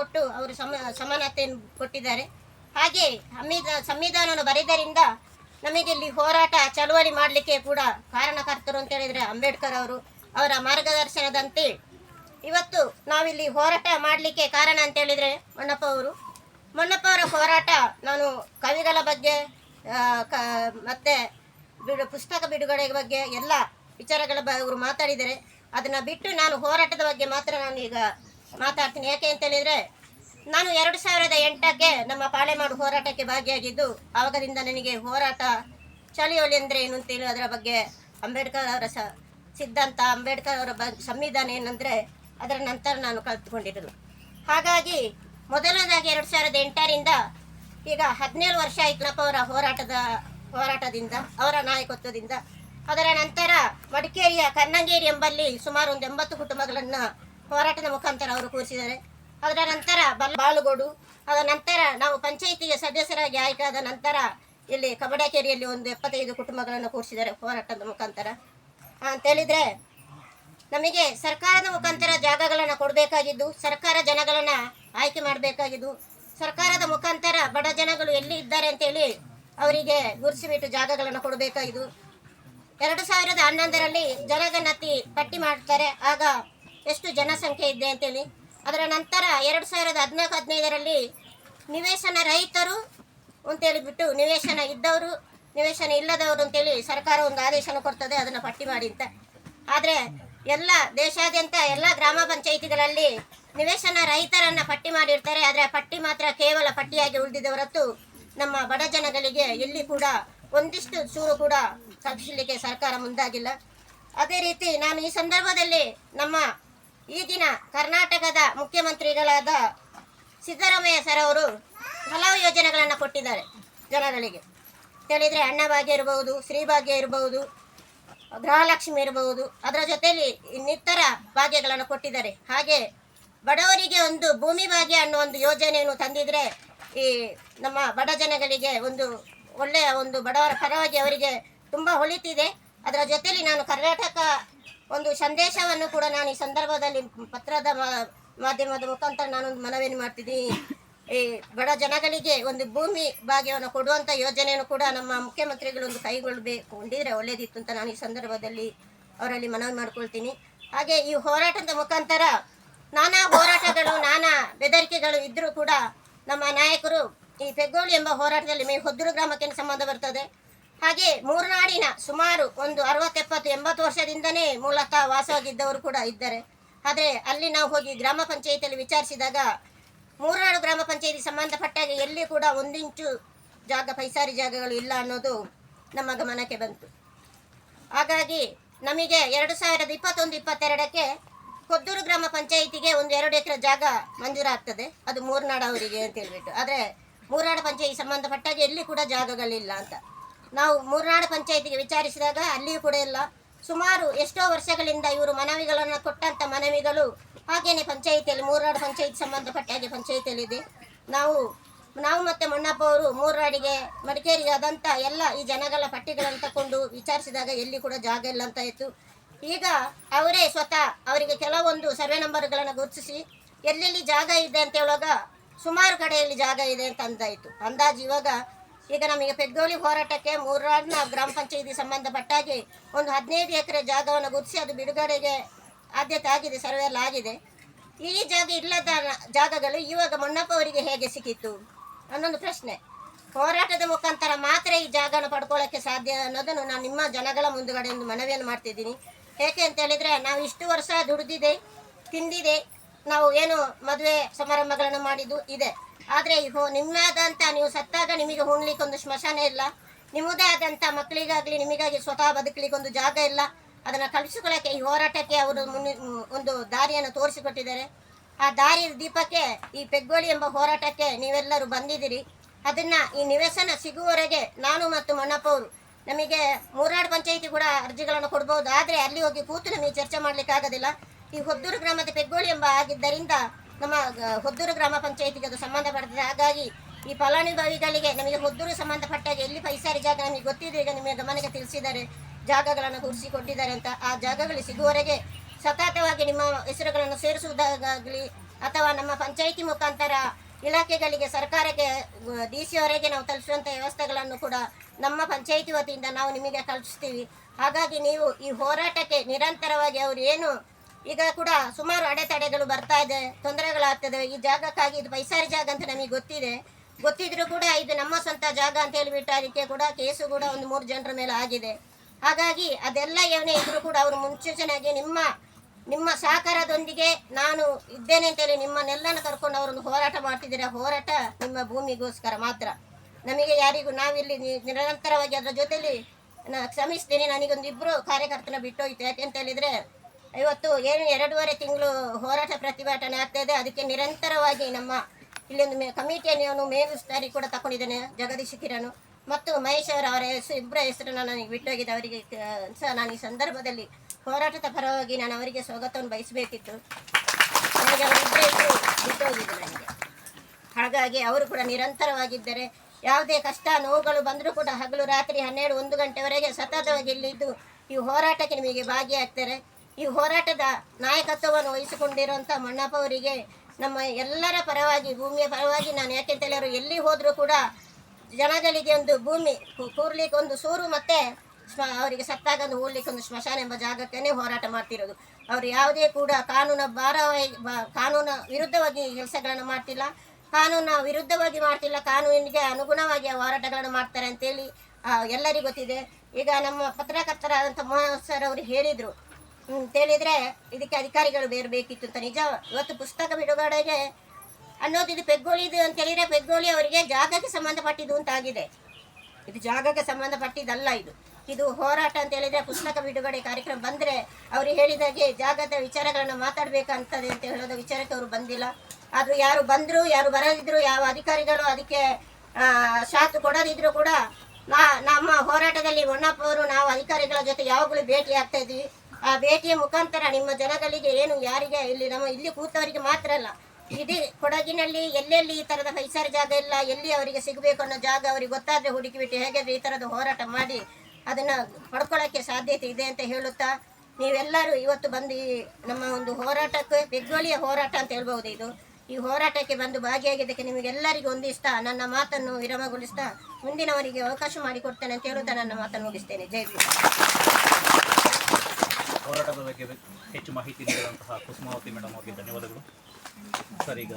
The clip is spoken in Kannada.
ಕೊಟ್ಟು ಅವರು ಸಮ, ಸಮಾನತೆಯನ್ನು ಕೊಟ್ಟಿದ್ದಾರೆ. ಹಾಗೆ ಸಂವಿಧಾನ ಸಂವಿಧಾನವನ್ನು ಬರೆದರಿಂದ ನಮಗೆ ಇಲ್ಲಿ ಹೋರಾಟ, ಚಳುವಳಿ ಮಾಡಲಿಕ್ಕೆ ಕೂಡ ಕಾರಣಕರ್ತರು ಅಂತ ಹೇಳಿದರೆ ಅಂಬೇಡ್ಕರ್ ಅವರು ಅವರ ಮಾರ್ಗದರ್ಶನದಂತೆ ಇವತ್ತು ನಾವಿಲ್ಲಿ ಹೋರಾಟ ಮಾಡಲಿಕ್ಕೆ ಕಾರಣ ಅಂತ ಹೇಳಿದರೆ ಮಣ್ಣಪ್ಪ ಅವರು. ಮೊನ್ನಪ್ಪ ಅವರ ಹೋರಾಟ ನಾನು ಕವಿಗಳ ಬಗ್ಗೆ ಕ, ಮತ್ತು ಬಿಡು, ಪುಸ್ತಕ ಬಿಡುಗಡೆ ಬಗ್ಗೆ ಎಲ್ಲ ವಿಚಾರಗಳ ಬ, ಅವರು ಮಾತಾಡಿದರೆ ಅದನ್ನು ಬಿಟ್ಟು ನಾನು ಹೋರಾಟದ ಬಗ್ಗೆ ಮಾತ್ರ ನಾನು ಈಗ ಮಾತಾಡ್ತೀನಿ. ಯಾಕೆ ಅಂತ ಹೇಳಿದ್ರೆ ನಾನು ಎರಡು ಸಾವಿರದ ಎಂಟಕ್ಕೆ ನಮ್ಮ ಪಾಳೆಮಾಡು ಹೋರಾಟಕ್ಕೆ ಭಾಗಿಯಾಗಿದ್ದು, ಆವಾಗದಿಂದ ನನಗೆ ಹೋರಾಟ ಚಳಿಯೊಲಿ ಅಂದರೆ ಏನು ಅಂತೇಳಿ ಅದರ ಬಗ್ಗೆ ಅಂಬೇಡ್ಕರ್ ಅವರ ಸ, ಸಿದ್ಧಾಂತ, ಅಂಬೇಡ್ಕರ್ ಅವರ ಬ, ಸಂವಿಧಾನ ಏನಂದರೆ ಅದರ ನಂತರ ನಾನು ಕಲಿತುಕೊಂಡಿರೋದು ಹಾಗಾಗಿ ಮೊದಲನೇದಾಗಿ ಎರಡು ಸಾವಿರದ ಎಂಟರಿಂದ ಈಗ ಹದಿನೇಳು ವರ್ಷ ನಪ್ಪ ಅವರ ಹೋರಾಟದ, ಹೋರಾಟದಿಂದ, ಅವರ ನಾಯಕತ್ವದಿಂದ. ಅದರ ನಂತರ ಮಡಿಕೇರಿಯ ಕನ್ನಂಗೇರಿ ಎಂಬಲ್ಲಿ ಸುಮಾರು ಒಂದು ಎಂಬತ್ತು ಕುಟುಂಬಗಳನ್ನು ಹೋರಾಟದ ಮುಖಾಂತರ ಅವರು ಕೂರಿಸಿದ್ದಾರೆ. ಅದರ ನಂತರ ಬಾಳುಗೋಡು ಅದರ ನಂತರ ನಾವು ಪಂಚಾಯಿತಿಗೆ ಸದಸ್ಯರಾಗಿ ಆಯ್ಕೆಯಾದ ನಂತರ ಇಲ್ಲಿ ಕಬಡಕೇರಿಯಲ್ಲಿ ಒಂದು ಎಪ್ಪತ್ತೈದು ಕುಟುಂಬಗಳನ್ನು ಕೂರಿಸಿದ್ದಾರೆ ಹೋರಾಟದ ಮುಖಾಂತರ. ಅಂತೇಳಿದರೆ ನಮಗೆ ಸರ್ಕಾರದ ಮುಖಾಂತರ ಜಾಗಗಳನ್ನು ಕೊಡಬೇಕಾಗಿದ್ದು, ಸರ್ಕಾರ ಜನಗಳನ್ನು ಆಯ್ಕೆ ಮಾಡಬೇಕಾಗಿದ್ದು, ಸರ್ಕಾರದ ಮುಖಾಂತರ ಬಡ ಜನಗಳು ಎಲ್ಲಿ ಇದ್ದಾರೆ ಅಂತೇಳಿ ಅವರಿಗೆ ಗುರುಸಿಬಿಟ್ಟು ಜಾಗಗಳನ್ನು ಕೊಡಬೇಕಾಗಿದ್ದು. ಎರಡು ಸಾವಿರದ ಹನ್ನೊಂದರಲ್ಲಿ ಜನಗಣತಿ ಪಟ್ಟಿ ಮಾಡ್ತಾರೆ. ಆಗ ಎಷ್ಟು ಜನಸಂಖ್ಯೆ ಇದೆ ಅಂತೇಳಿ. ಅದರ ನಂತರ ಎರಡು ಸಾವಿರದ ಹದಿನಾಲ್ಕು, ಹದಿನೈದರಲ್ಲಿ ನಿವೇಶನ ರಹಿತರು ಅಂತೇಳಿಬಿಟ್ಟು ನಿವೇಶನ ಇದ್ದವರು, ನಿವೇಶನ ಇಲ್ಲದವರು ಅಂತೇಳಿ ಸರ್ಕಾರ ಒಂದು ಆದೇಶನ ಕೊಡ್ತದೆ, ಅದನ್ನು ಪಟ್ಟಿ ಮಾಡಿ ಅಂತ. ಆದರೆ ಎಲ್ಲ ದೇಶಾದ್ಯಂತ ಎಲ್ಲ ಗ್ರಾಮ ಪಂಚಾಯಿತಿಗಳಲ್ಲಿ ನಿವೇಶನ ರೈತರನ್ನು ಪಟ್ಟಿ ಮಾಡಿರ್ತಾರೆ. ಆದರೆ ಪಟ್ಟಿ ಮಾತ್ರ ಕೇವಲ ಪಟ್ಟಿಯಾಗಿ ಉಳಿದಿದೆ ನಮ್ಮ ಬಡ ಜನಗಳಿಗೆ ಎಲ್ಲಿ ಕೂಡ ಒಂದಿಷ್ಟು ಚೂರು ಕೂಡ ಕಲ್ಪಿಸಲಿಕ್ಕೆ ಸರ್ಕಾರ ಮುಂದಾಗಿಲ್ಲ. ಅದೇ ರೀತಿ ನಾನು ಈ ಸಂದರ್ಭದಲ್ಲಿ ನಮ್ಮ ಈಗಿನ ಕರ್ನಾಟಕದ ಮುಖ್ಯಮಂತ್ರಿಗಳಾದ ಸಿದ್ದರಾಮಯ್ಯ ಸರ್ ಅವರು ಹಲವು ಯೋಜನೆಗಳನ್ನು ಕೊಟ್ಟಿದ್ದಾರೆ ಜನಗಳಿಗೆ. ಹೇಳಿದರೆ ಅನ್ನಭಾಗ್ಯ ಇರಬಹುದು ಶ್ರೀಭಾಗ್ಯ ಇರಬಹುದು ಗೃಹಲಕ್ಷ್ಮಿ ಇರಬಹುದು ಅದರ ಜೊತೆಯಲ್ಲಿ ಇನ್ನಿತರ ಭಾಗ್ಯಗಳನ್ನು ಕೊಟ್ಟಿದ್ದಾರೆ. ಹಾಗೆ ಬಡವರಿಗೆ ಒಂದು ಭೂಮಿ ಭಾಗ್ಯ ಅನ್ನೋ ಒಂದು ಯೋಜನೆಯನ್ನು ತಂದಿದ್ರೆ ಈ ನಮ್ಮ ಬಡ ಜನಗಳಿಗೆ ಒಂದು ಒಳ್ಳೆಯ ಒಂದು ಬಡವರ ಪರವಾಗಿ ಅವರಿಗೆ ತುಂಬ ಹೊಳಿತಿದೆ. ಅದರ ಜೊತೆಯಲ್ಲಿ ನಾನು ಕರ್ನಾಟಕ ಒಂದು ಸಂದೇಶವನ್ನು ಕೂಡ ನಾನು ಈ ಸಂದರ್ಭದಲ್ಲಿ ಪತ್ರದ ಮಾಧ್ಯಮದ ಮುಖಾಂತರ ನಾನೊಂದು ಮನವಿಯನ್ನು ಮಾಡ್ತಿದ್ದೀನಿ. ಈ ಬಡ ಜನಗಳಿಗೆ ಒಂದು ಭೂಮಿ ಭಾಗ್ಯವನ್ನು ಕೊಡುವಂಥ ಯೋಜನೆಯನ್ನು ಕೂಡ ನಮ್ಮ ಮುಖ್ಯಮಂತ್ರಿಗಳು ಒಂದು ಕೈಗೊಳ್ಳಬೇಕು ಕೊಂಡಿದ್ರೆ ಒಳ್ಳೇದಿತ್ತು ಅಂತ ನಾನು ಈ ಸಂದರ್ಭದಲ್ಲಿ ಅವರಲ್ಲಿ ಮನವಿ ಮಾಡ್ಕೊಳ್ತೀನಿ. ಹಾಗೆ ಈ ಹೋರಾಟದ ಮುಖಾಂತರ ನಾನಾ ಹೋರಾಟಗಳು, ನಾನಾ ಬೆದರಿಕೆಗಳು ಇದ್ದರೂ ಕೂಡ ನಮ್ಮ ನಾಯಕರು ಈ ಪೆಗ್ಗೋಳಿ ಎಂಬ ಹೋರಾಟದಲ್ಲಿ ಮೇ ಹೊದ್ದೂರು ಗ್ರಾಮಕ್ಕೆ ಸಂಬಂಧ ಬರ್ತದೆ. ಹಾಗೆ ಮೂರ್ನಾಡಿನ ಸುಮಾರು ಒಂದು ಅರವತ್ತೆಪ್ಪತ್ತು, ಎಂಬತ್ತು ವರ್ಷದಿಂದನೇ ಮೂಲತಃ ವಾಸವಾಗಿದ್ದವರು ಕೂಡ ಇದ್ದಾರೆ. ಆದರೆ ಅಲ್ಲಿ ನಾವು ಹೋಗಿ ಗ್ರಾಮ ಪಂಚಾಯಿತಿಯಲ್ಲಿ ವಿಚಾರಿಸಿದಾಗ ಮೂರ್ನಾಡು ಗ್ರಾಮ ಪಂಚಾಯಿತಿ ಸಂಬಂಧಪಟ್ಟಾಗ ಎಲ್ಲಿ ಕೂಡ ಒಂದಿಂಚು ಜಾಗ, ಪೈಸಾರಿ ಜಾಗಗಳು ಇಲ್ಲ ಅನ್ನೋದು ನಮ್ಮ ಗಮನಕ್ಕೆ ಬಂತು. ಹಾಗಾಗಿ ನಮಗೆ ಎರಡು ಸಾವಿರದ ಇಪ್ಪತ್ತೊಂದು, ಇಪ್ಪತ್ತೆರಡಕ್ಕೆ ಕೊದ್ದೂರು ಗ್ರಾಮ ಪಂಚಾಯಿತಿಗೆ ಒಂದು ಎರಡು ಎಕರೆ ಜಾಗ ಮಂಜೂರಾಗ್ತದೆ. ಅದು ಮೂರ್ನಾಡು ಅವರಿಗೆ ಅಂತ ಹೇಳ್ಬಿಟ್ಟು. ಆದರೆ ಮೂರ್ನಾಡು ಪಂಚಾಯಿತಿ ಸಂಬಂಧಪಟ್ಟಾಗ ಎಲ್ಲಿ ಕೂಡ ಜಾಗಗಳಿಲ್ಲ ಅಂತ. ನಾವು ಮೂರ್ನಾಡು ಪಂಚಾಯಿತಿಗೆ ವಿಚಾರಿಸಿದಾಗ ಅಲ್ಲಿಯೂ ಕೂಡ ಇಲ್ಲ. ಸುಮಾರು ಎಷ್ಟೋ ವರ್ಷಗಳಿಂದ ಇವರು ಮನವಿಗಳನ್ನು ಕೊಟ್ಟಂಥ ಮನವಿಗಳು ಹಾಗೆಯೇ ಪಂಚಾಯಿತಿಯಲ್ಲಿ, ಮೂರ್ನಾಡು ಪಂಚಾಯಿತಿ ಸಂಬಂಧಪಟ್ಟ ಹಾಗೆ ಪಂಚಾಯಿತಿಯಲ್ಲಿದೆ. ನಾವು ನಾವು ಮತ್ತು ಮಣ್ಣಪ್ಪ ಅವರು ಮೂರ್ನಾಡಿಗೆ ಮಡಿಕೇರಿಗೆ ಆದಂಥ ಎಲ್ಲ ಈ ಜನಗಳ ಪಟ್ಟಿಗಳನ್ನು ತಗೊಂಡು ವಿಚಾರಿಸಿದಾಗ ಎಲ್ಲಿ ಕೂಡ ಜಾಗ ಇಲ್ಲ ಅಂತ ಇತ್ತು ಈಗ ಅವರೇ ಸ್ವತಃ ಅವರಿಗೆ ಕೆಲವೊಂದು ಸರ್ವೆ ನಂಬರ್ಗಳನ್ನು ಗುರುತಿಸಿ ಎಲ್ಲೆಲ್ಲಿ ಜಾಗ ಇದೆ ಅಂತ ಹೇಳುವಾಗ ಸುಮಾರು ಕಡೆಯಲ್ಲಿ ಜಾಗ ಇದೆ ಅಂತ ಅಂದಾಯಿತು. ಅಂದಾಜು ಇವಾಗ ಈಗ ನಮಗೆ ಪೆದ್ದೋಲಿ ಹೋರಾಟಕ್ಕೆ ಮೂರ್ನಾಡಿನ ಗ್ರಾಮ ಪಂಚಾಯಿತಿ ಸಂಬಂಧಪಟ್ಟಾಗಿ ಒಂದು ಹದಿನೈದು ಎಕರೆ ಜಾಗವನ್ನು ಗುರುತಿಸಿ ಅದು ಬಿಡುಗಡೆಗೆ ಆದ್ಯತೆ ಆಗಿದೆ, ಸರ್ವೆ ಎಲ್ಲ ಆಗಿದೆ. ಈ ಜಾಗ ಇಲ್ಲದ ಜಾಗಗಳು ಇವಾಗ ಮೊನ್ನಪ್ಪ ಅವರಿಗೆ ಹೇಗೆ ಸಿಕ್ಕಿತ್ತು? ಅನ್ನೊಂದು ಪ್ರಶ್ನೆ. ಹೋರಾಟದ ಮುಖಾಂತರ ಮಾತ್ರ ಈ ಜಾಗನ ಪಡ್ಕೊಳ್ಳೋಕ್ಕೆ ಸಾಧ್ಯ ಅನ್ನೋದನ್ನು ನಾನು ನಿಮ್ಮ ಜನಗಳ ಮುಂದುಗಡೆ ಒಂದು ಮನವಿಯನ್ನು ಮಾಡ್ತಿದ್ದೀನಿ. ಏಕೆ ಅಂತ ಹೇಳಿದರೆ, ನಾವು ಇಷ್ಟು ವರ್ಷ ದುಡಿದಿದೆ, ತಿಂದಿದೆ, ನಾವು ಏನು ಮದುವೆ ಸಮಾರಂಭಗಳನ್ನು ಮಾಡಿದ್ದು ಇದೆ. ಆದರೆ ಹೋ ನಿಮ್ಮದಾದಂಥ ನೀವು ಸತ್ತಾಗ ನಿಮಗೆ ಉಣ್ಲಿಕ್ಕೆ ಒಂದು ಸ್ಮಶಾನ ಇಲ್ಲ. ನಿಮ್ಮದೇ ಆದಂಥ ಮಕ್ಕಳಿಗಾಗಲಿ, ನಿಮಗಾಗಿ ಸ್ವತಃ ಬದುಕಲಿಕ್ಕೆ ಒಂದು ಜಾಗ ಇಲ್ಲ. ಅದನ್ನು ಕಲಿಸಿಕೊಳ್ಳೋಕ್ಕೆ ಈ ಹೋರಾಟಕ್ಕೆ ಅವರು ಒಂದು ದಾರಿಯನ್ನು ತೋರಿಸಿಕೊಟ್ಟಿದ್ದಾರೆ. ಆ ದಾರಿ ದೀಪಕ್ಕೆ, ಈ ಪೆಗ್ಗೋಳಿ ಎಂಬ ಹೋರಾಟಕ್ಕೆ ನೀವೆಲ್ಲರೂ ಬಂದಿದ್ದೀರಿ. ಅದನ್ನ ಈ ನಿವೇಶನ ಸಿಗುವವರೆಗೆ ನಾನು ಮತ್ತು ಮಣ್ಣಪ್ಪ ಅವರು ನಮಗೆ ಮೂರಾಡು ಪಂಚಾಯಿತಿ ಕೂಡ ಅರ್ಜಿಗಳನ್ನು ಕೊಡ್ಬೋದು. ಆದರೆ ಅಲ್ಲಿ ಹೋಗಿ ಕೂತು ನಮಗೆ ಚರ್ಚೆ ಮಾಡ್ಲಿಕ್ಕೆ ಆಗೋದಿಲ್ಲ ಈ ಹೊದ್ದೂರು ಗ್ರಾಮದ ಪೆಗ್ಗೋಳಿ ಎಂಬ ಆಗಿದ್ದರಿಂದ ನಮ್ಮ ಹೊದ್ದೂರು ಗ್ರಾಮ ಪಂಚಾಯತಿಗೆ ಅದು ಸಂಬಂಧಪಡ್ತದೆ. ಹಾಗಾಗಿ ಈ ಫಲಾನುಭವಿಗಳಿಗೆ ನಮಗೆ ಹೊದ್ದೂರು ಸಂಬಂಧಪಟ್ಟಾಗ ಎಲ್ಲಿ ಪೈಸಾರಿ ಜಾಗ ನಮಗೆ ಗೊತ್ತಿದೆ, ಈಗ ನಿಮಗೆ ಗಮನಕ್ಕೆ ತಿಳಿಸಿದ್ದಾರೆ, ಜಾಗಗಳನ್ನು ಕೊಟ್ಟಿದ್ದಾರೆ ಅಂತ ಆ ಜಾಗಗಳು ಸಿಗುವವರೆಗೆ ಸತತವಾಗಿ ನಿಮ್ಮ ಹೆಸರುಗಳನ್ನು ಸೇರಿಸುವುದಾಗಲಿ ಅಥವಾ ನಮ್ಮ ಪಂಚಾಯಿತಿ ಮುಖಾಂತರ ಇಲಾಖೆಗಳಿಗೆ, ಸರ್ಕಾರಕ್ಕೆ ಡಿ ಸಿ ಅವರಿಗೆ ನಾವು ತಲುಪಿಸುವಂಥ ವ್ಯವಸ್ಥೆಗಳನ್ನು ಕೂಡ ನಮ್ಮ ಪಂಚಾಯಿತಿ ವತಿಯಿಂದ ನಾವು ನಿಮಗೆ ಕಲ್ಪಿಸ್ತೀವಿ. ಹಾಗಾಗಿ ನೀವು ಈ ಹೋರಾಟಕ್ಕೆ ನಿರಂತರವಾಗಿ ಅವರು ಏನು ಈಗ ಕೂಡ ಸುಮಾರು ಅಡೆತಡೆಗಳು ಬರ್ತಾ ಇದೆ, ತೊಂದರೆಗಳಾಗ್ತದೆ. ಈ ಜಾಗಕ್ಕಾಗಿ ಇದು ಪೈಸಾರಿ ಜಾಗ ಅಂತ ನಮಗೆ ಗೊತ್ತಿದೆ. ಗೊತ್ತಿದ್ರು ಕೂಡ ಇದು ನಮ್ಮ ಸ್ವಂತ ಜಾಗ ಅಂತ ಹೇಳಿಬಿಟ್ಟು ಅದಕ್ಕೆ ಕೂಡ, ಕೇಸು ಕೂಡ ಒಂದು ಮೂರು ಜನರ ಮೇಲೆ ಆಗಿದೆ. ಹಾಗಾಗಿ ಅದೆಲ್ಲ ಏನೇ ಇದ್ರೂ ಕೂಡ ಅವರು ಮುನ್ಸೂಚನೆಯಾಗಿ ನಿಮ್ಮ ನಿಮ್ಮ ಸಹಕಾರದೊಂದಿಗೆ ನಾನು ಇದ್ದೇನೆ ಅಂತೇಳಿ ನಿಮ್ಮನ್ನೆಲ್ಲನ ಕರ್ಕೊಂಡು ಅವರೊಂದು ಹೋರಾಟ ಮಾಡ್ತಿದ್ದೀರಾ? ಹೋರಾಟ ನಿಮ್ಮ ಭೂಮಿಗೋಸ್ಕರ ಮಾತ್ರ. ನಮಗೆ ಯಾರಿಗೂ ನಾವಿಲ್ಲಿ ನಿರಂತರವಾಗಿ ಅದರ ಜೊತೆಯಲ್ಲಿ ಕ್ಷಮಿಸ್ತೀನಿ ನನಗೊಂದು ಇಬ್ಬರು ಕಾರ್ಯಕರ್ತನ ಬಿಟ್ಟೋಯ್ತು. ಯಾಕೆ ಅಂತ ಹೇಳಿದ್ರೆ ಇವತ್ತು ಏನು ಎರಡೂವರೆ ತಿಂಗಳು ಹೋರಾಟ ಪ್ರತಿಭಟನೆ ಆಗ್ತಾ ಇದೆ. ಅದಕ್ಕೆ ನಿರಂತರವಾಗಿ ನಮ್ಮ ಇಲ್ಲೊಂದು ಮೇ ಕಮಿಟಿಯನ್ನು ಮೇಲುಸ್ತಾರಿ ಕೂಡ ತಗೊಂಡಿದ್ದೇನೆ ಜಗದೀಶ್ ಕಿರಣ್. ಮತ್ತು ಮಹೇಶ್ ಅವರ ಅವರ ಹೆಸರು, ಇಬ್ಬರ ಹೆಸರನ್ನು ನನಗೆ ಬಿಟ್ಟೋಗಿದೆ ಅವರಿಗೆ ಸಹ ನಾನು ಈ ಸಂದರ್ಭದಲ್ಲಿ ಹೋರಾಟದ ಪರವಾಗಿ ನಾನು ಅವರಿಗೆ ಸ್ವಾಗತವನ್ನು ಬಯಸಬೇಕಿತ್ತು. ನನಗೆ. ಹಾಗಾಗಿ ಅವರು ಕೂಡ ನಿರಂತರವಾಗಿದ್ದರೆ ಯಾವುದೇ ಕಷ್ಟ, ನೋವುಗಳು ಬಂದರೂ ಕೂಡ ಹಗಲು ರಾತ್ರಿ ಹನ್ನೆರಡು, ಒಂದು ಗಂಟೆವರೆಗೆ ಸತತವಾಗಿ ಇಲ್ಲಿದ್ದು ಈ ಹೋರಾಟಕ್ಕೆ ನಿಮಗೆ ಭಾಗಿಯಾಗ್ತಾರೆ. ಈ ಹೋರಾಟದ ನಾಯಕತ್ವವನ್ನು ವಹಿಸಿಕೊಂಡಿರುವಂಥ ಮಣ್ಣಪ್ಪ ಅವರಿಗೆ ನಮ್ಮ ಎಲ್ಲರ ಪರವಾಗಿ, ಭೂಮಿಯ ಪರವಾಗಿ ನಾನು ಯಾಕೆಂತ ಹೇಳಿದ್ರು ಎಲ್ಲಿ ಹೋದರೂ ಕೂಡ ಜನಗಳಿಗೆ ಒಂದು ಭೂಮಿ ಕೂರ್ಲಿಕ್ಕೆ ಒಂದು ಸೂರು ಮತ್ತೆ ಸ್ಮ ಅವರಿಗೆ ಸತ್ತಾಗ ಒಂದು ಹೂಡ್ಲಿಕ್ಕೆ ಒಂದು ಸ್ಮಶಾನ ಎಂಬ ಜಾಗಕ್ಕೇ ಹೋರಾಟ ಮಾಡ್ತಿರೋದು. ಅವರು ಯಾವುದೇ ಕೂಡ ಕಾನೂನ ಭಾರವಾಗಿ ಕಾನೂನ ವಿರುದ್ಧವಾಗಿ ಕೆಲಸಗಳನ್ನು ಮಾಡ್ತಿಲ್ಲ. ಕಾನೂನ ವಿರುದ್ಧವಾಗಿ ಮಾಡ್ತಿಲ್ಲ, ಕಾನೂನಿಗೆ ಅನುಗುಣವಾಗಿ ಹೋರಾಟಗಳನ್ನು ಮಾಡ್ತಾರೆ ಅಂತೇಳಿ ಎಲ್ಲರಿಗೂ ಗೊತ್ತಿದೆ. ಈಗ ನಮ್ಮ ಪತ್ರಕರ್ತರಾದಂಥ ಮೋಹನ್ ಸರ್ ಅವರು ಹೇಳಿದರು. ಅಂತೇಳಿದರೆ ಇದಕ್ಕೆ ಅಧಿಕಾರಿಗಳು ಬೇರೆ ಬೇಕಿತ್ತು ಅಂತ. ನಿಜ, ಇವತ್ತು ಪುಸ್ತಕ ಬಿಡುಗಡೆಗೆ ಅನ್ನೋದು ಇದು ಪೆಗ್ಗೋಳಿದು ಅಂತ ಹೇಳಿದ್ರೆ ಪೆಗ್ಗೋಳಿ ಅವರಿಗೆ ಜಾಗಕ್ಕೆ ಸಂಬಂಧಪಟ್ಟಿದ್ದು ಅಂತ ಆಗಿದೆ. ಇದು ಜಾಗಕ್ಕೆ ಸಂಬಂಧಪಟ್ಟಿದ್ದಲ್ಲ ಇದು. ಇದು ಹೋರಾಟ ಅಂತ ಹೇಳಿದ್ರೆ ಪುಸ್ತಕ ಬಿಡುಗಡೆ ಕಾರ್ಯಕ್ರಮ ಬಂದರೆ ಅವರು ಹೇಳಿದಾಗೆ ಜಾಗದ ವಿಚಾರಗಳನ್ನು ಮಾತಾಡಬೇಕಂತದೆ ಅಂತ ಹೇಳೋದ ವಿಚಾರಕ್ಕೆ ಅವರು ಬಂದಿಲ್ಲ. ಆದರೂ ಯಾರು ಬಂದರು, ಯಾರು ಬರದಿದ್ರು, ಯಾವ ಅಧಿಕಾರಿಗಳು ಅದಕ್ಕೆ ಶಾತು ಕೊಡದಿದ್ರು ಕೂಡ ನಮ್ಮ ಹೋರಾಟದಲ್ಲಿ ಹೊನ್ನಪ್ಪ ಅವರು, ನಾವು ಅಧಿಕಾರಿಗಳ ಜೊತೆ ಯಾವಾಗಲೂ ಭೇಟಿ ಆಗ್ತಾ ಇದ್ವಿ. ಆ ಭೇಟಿಯ ಮುಖಾಂತರ ನಿಮ್ಮ ಜನಗಳಿಗೆ ಏನು ಯಾರಿಗೆ ಇಲ್ಲಿ ನಮ್ಮ ಇಲ್ಲಿ ಕೂತವರಿಗೆ ಮಾತ್ರ ಅಲ್ಲ, ಇಡೀ ಕೊಡಗಿನಲ್ಲಿ ಎಲ್ಲೆಲ್ಲಿ ಈ ಥರದ ಪೈಸಾರ ಜಾಗ ಇಲ್ಲ, ಎಲ್ಲಿ ಅವರಿಗೆ ಸಿಗಬೇಕು ಅನ್ನೋ ಜಾಗ ಅವರಿಗೆ ಗೊತ್ತಾದರೆ ಹುಡುಕಿಬಿಟ್ಟು ಹೇಗಾದ್ರೆ ಈ ಥರದ ಹೋರಾಟ ಮಾಡಿ ಅದನ್ನು ಪಡ್ಕೊಳ್ಳೋಕ್ಕೆ ಸಾಧ್ಯತೆ ಇದೆ ಅಂತ ಹೇಳುತ್ತಾ, ನೀವೆಲ್ಲರೂ ಇವತ್ತು ಬಂದು ಈ ನಮ್ಮ ಒಂದು ಹೋರಾಟಕ್ಕೆ ಬೆಗ್ಗೋಳಿಯ ಹೋರಾಟ ಅಂತ ಹೇಳ್ಬೋದು ಇದು. ಈ ಹೋರಾಟಕ್ಕೆ ಬಂದು ಭಾಗಿಯಾಗಿದ್ದಕ್ಕೆ ನಿಮಗೆಲ್ಲರಿಗೂ ಹೊಂದಿಸ್ತಾ ನನ್ನ ಮಾತನ್ನು ವಿರಾಮಗೊಳಿಸ್ತಾ ಮುಂದಿನವರಿಗೆ ಅವಕಾಶ ಮಾಡಿಕೊಡ್ತೇನೆ ಅಂತ ಹೇಳುತ್ತಾ ನನ್ನ ಮಾತನ್ನು ಮುಗಿಸ್ತೇನೆ. ಜೈ ಹೋರಾಟದ ಬಗ್ಗೆ ಹೆಚ್ಚು ಮಾಹಿತಿ ನೀಡಿದಂತಹ ಕುಸುಮಾವತಿ ಮೇಡಮ್ ಅವರಿಗೆ ಧನ್ಯವಾದಗಳು. ಸರ್ ಈಗ